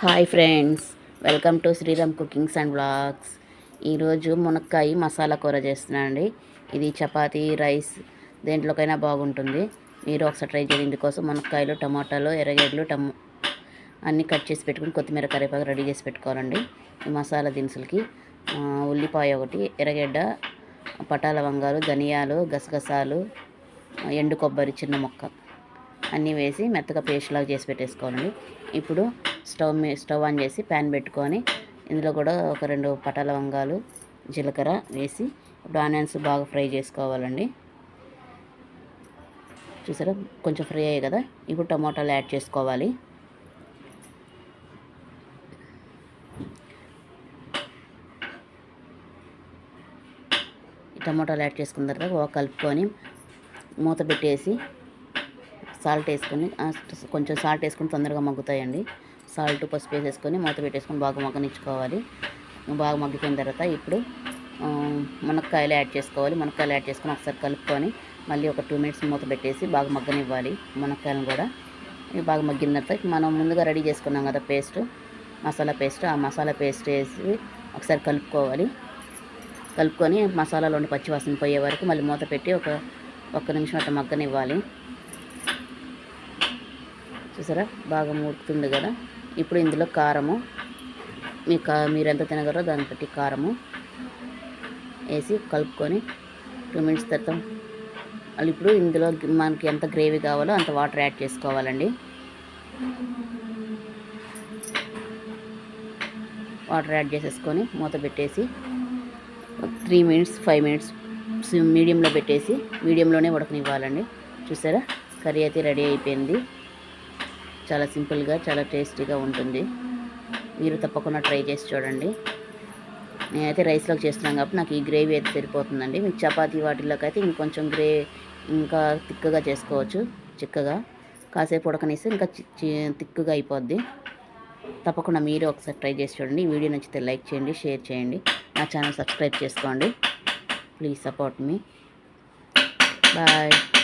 Hi friends welcome to Sriram cookings and blogs ఈరోజు మునక్కాయ మసాలా కూర చేస్తున్నానండి ఇది చపాతీ రైస్ దేంట్లోకైనా బాగుంటుంది. మీరు ఒకసారి ట్రై చేయండి. ఇందుకోసం మునక్కాయలు టమాటాలు ఎర్రగడ్డలు టమో అన్నీ కట్ చేసి పెట్టుకుని కొత్తిమీర కరివేపాకు రెడీ చేసి పెట్టుకోవాలండి. ఈ మసాలా దినుసులకి ఉల్లిపాయ ఒకటి ఎర్రగడ్డ పటాల వంగాలు ధనియాలు గసగసాలు ఎండు కొబ్బరి చిన్న మొక్క అన్నీ వేసి మెత్తగా పేస్ట్ లాగా చేసి పెట్టేసుకోవాలండి. ఇప్పుడు స్టవ్ మీ స్టవ్ ఆన్ చేసి ప్యాన్ పెట్టుకొని ఇందులో కూడా ఒక రెండు పటాల వంగాలు జీలకర్ర వేసి ఇప్పుడు ఆనియన్స్ బాగా ఫ్రై చేసుకోవాలండి. చూసారా? కొంచెం ఫ్రై అయ్యాయి కదా? ఇప్పుడు టమాటాలు యాడ్ చేసుకోవాలి. టమోటాలు టమాటాలు యాడ్ చేసుకున్న తర్వాత బాగా కలుపుకొని మూత పెట్టేసి సాల్ట్ వేసుకొని కొంచెం సాల్ట్ వేసుకుని తొందరగా మగ్గుతాయండి. సాల్ట్ పసుపు వేసేసుకొని మూత పెట్టేసుకొని బాగా మగ్గనిచ్చుకోవాలి. బాగా మగ్గిపోయిన తర్వాత ఇప్పుడు మునక్కాయలు యాడ్ చేసుకోవాలి. మునక్కాయలు యాడ్ చేసుకొని ఒకసారి కలుపుకొని మళ్ళీ ఒక టూ మినిట్స్ మూత పెట్టేసి బాగా మగ్గనివ్వాలి మునక్కాయలను కూడా. బాగా మగ్గిన తర్వాత మనం ముందుగా రెడీ చేసుకున్నాం కదా పేస్ట్ మసాలా పేస్ట్. ఆ మసాలా పేస్ట్ వేసి ఒకసారి కలుపుకోవాలి. కలుపుకొని మసాలాలోని పచ్చివాసన పోయే వరకు మళ్ళీ మూత పెట్టి ఒక ఒక్క నిమిషం అట్లా మగ్గనివ్వాలి. చూసారా? బాగా మూడుతుంది కదా. ఇప్పుడు ఇందులో కారము. మీ కా మీరు ఎంత తినగలరో దాన్ని బట్టి కారము. వేసి కలుపుకొని టూ మినిట్స్ తర్వాత మళ్ళీ ఇప్పుడు ఇందులో మనకి ఎంత గ్రేవీ కావాలో అంత వాటర్ యాడ్ చేసుకోవాలండి. వాటర్ యాడ్ చేసేసుకొని మూత పెట్టేసి త్రీ మినిట్స్ ఫైవ్ మినిట్స్ మీడియంలో పెట్టేసి మీడియంలోనే ఉడకనివ్వాలండి. చూసారా? కర్రీ అయితే రెడీ అయిపోయింది. చాలా సింపుల్గా చాలా టేస్టీగా ఉంటుంది. మీరు తప్పకుండా ట్రై చేసి చూడండి. నేనైతే రైస్లోకి చేస్తున్నాను కాబట్టి నాకు ఈ గ్రేవీ అయితే సరిపోతుందండి. మీకు చపాతీ వాటిలోకి అయితే ఇంకొంచెం గ్రే ఇంకా తిక్కగా చేసుకోవచ్చు చిక్కగా. కాసేపు ఉడకనిస్తే ఇంకా చి- చి- తిక్కుగా అయిపోద్ది. తప్పకుండా మీరు ఒకసారి ట్రై చేసి చూడండి. ఈ వీడియో నచ్చితే లైక్ చేయండి షేర్ చేయండి. నా ఛానల్ సబ్స్క్రైబ్ చేసుకోండి. Please support me. బాయ్.